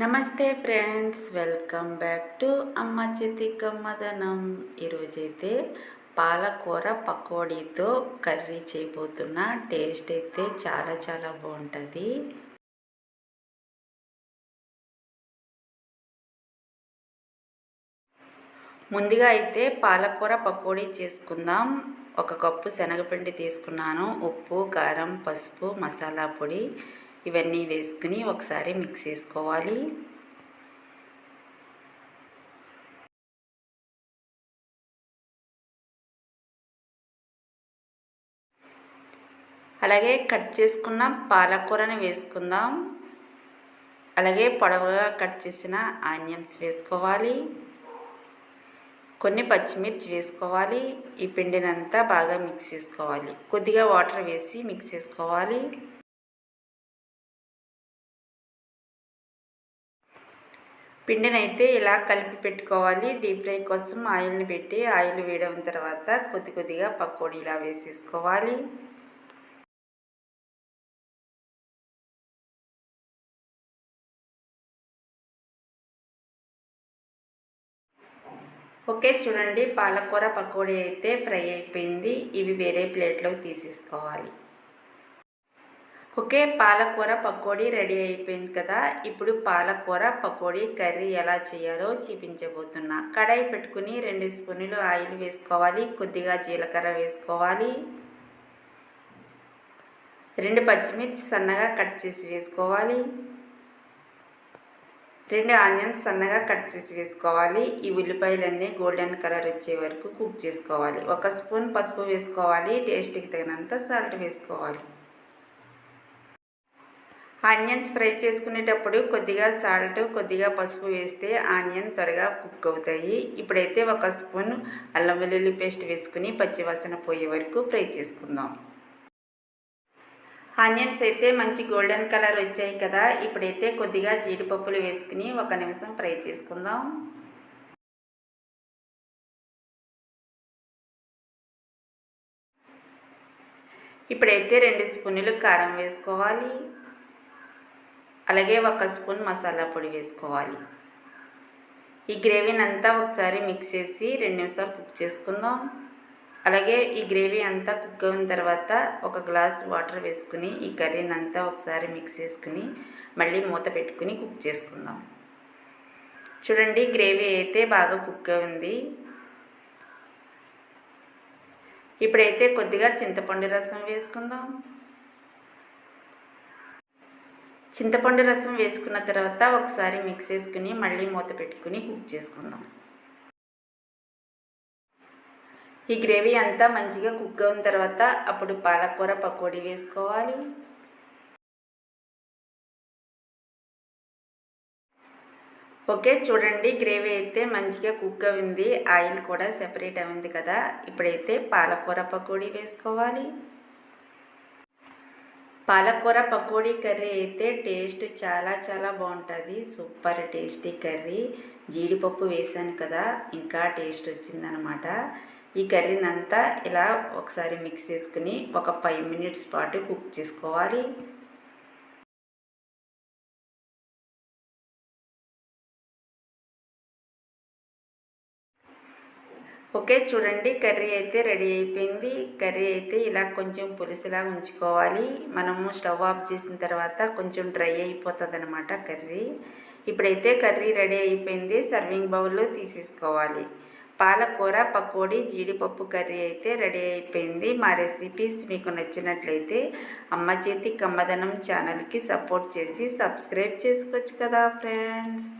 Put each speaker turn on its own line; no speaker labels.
నమస్తే friends welcome back to అమ్మ
చితికమ్మ దనం ఈరోజైతే పాలకూర పకోడీతో కర్రీ
చేయబోతున్న టేస్ట్ అయితే చాలా చాలా బాగుంటుంది ముందుగా అయితే పాలకూర పకోడీ చేసుకుందాం ఒక కప్పు శనగపిండి
తీసుకున్నాను ఉప్పు కారం పసుపు మసాలా పొడి ఇవన్నీ వేసుకుని
ఒకసారి మిక్స్ చేసుకోవాలి అలాగే కట్ చేసుకున్న పాలకూరని వేసుకుందాం
అలాగే పొడవుగా కట్ చేసిన ఆనియన్స్ వేసుకోవాలి కొన్ని పచ్చిమిర్చి వేసుకోవాలి ఈ పిండినంతా బాగా మిక్స్ చేసుకోవాలి
కొద్దిగా వాటర్ వేసి మిక్స్ చేసుకోవాలి పిండినైతే ఇలా కలిపి పెట్టుకోవాలి డీప్ ఫ్రై కోసం ఆయిల్ని పెట్టి ఆయిల్ వేయడం తర్వాత కొద్ది కొద్దిగా పకోడీ ఇలా వేసేసుకోవాలి ఓకే చూడండి పాలకూర పకోడీ అయితే ఫ్రై అయిపోయింది ఇవి వేరే ప్లేట్లోకి
తీసేసుకోవాలి ఓకే పాలకూర పకోడీ రెడీ అయిపోయింది కదా ఇప్పుడు పాలకూర పకోడీ కర్రీ ఎలా చేయాలో చూపించబోతున్నా కడాయి పెట్టుకుని రెండు స్పూన్లు ఆయిల్ వేసుకోవాలి కొద్దిగా జీలకర్ర వేసుకోవాలి రెండు పచ్చిమిర్చి సన్నగా కట్ చేసి వేసుకోవాలి రెండు ఆనియన్స్ సన్నగా కట్ చేసి వేసుకోవాలి ఈ ఉల్లిపాయలన్నీ గోల్డెన్ కలర్ వచ్చే వరకు కుక్ చేసుకోవాలి ఒక స్పూన్ పసుపు వేసుకోవాలి టేస్ట్కి తగినంత సాల్ట్ వేసుకోవాలి ఆనియన్స్ ఫ్రై చేసుకునేటప్పుడు కొద్దిగా సాల్ట్ కొద్దిగా పసుపు వేస్తే ఆనియన్ త్వరగా కుక్ అవుతాయి ఇప్పుడైతే ఒక స్పూన్ అల్లం వెల్లుల్లి పేస్ట్ వేసుకుని పచ్చివాసన పోయే వరకు ఫ్రై చేసుకుందాం ఆనియన్స్ అయితే మంచి గోల్డెన్ కలర్ వచ్చాయి కదా
ఇప్పుడైతే కొద్దిగా జీడిపప్పులు వేసుకుని ఒక నిమిషం ఫ్రై చేసుకుందాం ఇప్పుడైతే రెండు స్పూన్లు కారం వేసుకోవాలి
అలాగే ఒక స్పూన్ మసాలా పొడి వేసుకోవాలి ఈ గ్రేవీని అంతా ఒకసారి మిక్స్ చేసి రెండు నిమిషాలు కుక్ చేసుకుందాం అలాగే ఈ గ్రేవీ అంతా కుక్ అయిన తర్వాత ఒక గ్లాస్ వాటర్ వేసుకుని ఈ కర్రీని అంతా ఒకసారి మిక్స్ చేసుకుని మళ్ళీ మూత పెట్టుకుని కుక్ చేసుకుందాం చూడండి గ్రేవీ అయితే బాగా కుక్ ఉంది ఇప్పుడైతే కొద్దిగా చింతపండు రసం వేసుకుందాం చింతపండు రసం వేసుకున్న తర్వాత ఒకసారి మిక్స్ చేసుకుని మళ్ళీ మూత పెట్టుకుని కుక్ చేసుకుందాం
ఈ గ్రేవీ అంతా మంచిగా కుక్ అయిన తర్వాత అప్పుడు పాలకూర పకోడీ వేసుకోవాలి ఓకే చూడండి గ్రేవీ అయితే మంచిగా కుక్
అయింది ఆయిల్ కూడా సెపరేట్ అయింది కదా ఇప్పుడైతే పాలకూర పకోడీ వేసుకోవాలి పాలకూర పకోడీ కర్రీ అయితే టేస్ట్ చాలా చాలా బాగుంటుంది సూపర్ టేస్టీ కర్రీ జీడిపప్పు వేసాను కదా ఇంకా టేస్ట్ వచ్చిందనమాట ఈ కర్రీని అంతా ఇలా ఒకసారి మిక్స్ చేసుకుని
ఒక ఫైవ్ మినిట్స్ పాటు కుక్ చేసుకోవాలి ఓకే చూడండి కర్రీ అయితే రెడీ అయిపోయింది కర్రీ అయితే ఇలా
కొంచెం పులుసులా ఉంచుకోవాలి మనము స్టవ్ ఆఫ్ చేసిన తర్వాత కొంచెం డ్రై అయిపోతుంది అనమాట కర్రీ ఇప్పుడైతే కర్రీ రెడీ అయిపోయింది సర్వింగ్ బౌల్లో తీసేసుకోవాలి పాలకూర పకోడీ జీడిపప్పు కర్రీ అయితే రెడీ అయిపోయింది మా రెసిపీస్ మీకు నచ్చినట్లయితే అమ్మ చేతి కమ్మదనం ఛానల్కి సపోర్ట్ చేసి సబ్స్క్రైబ్
చేసుకోవచ్చు కదా ఫ్రెండ్స్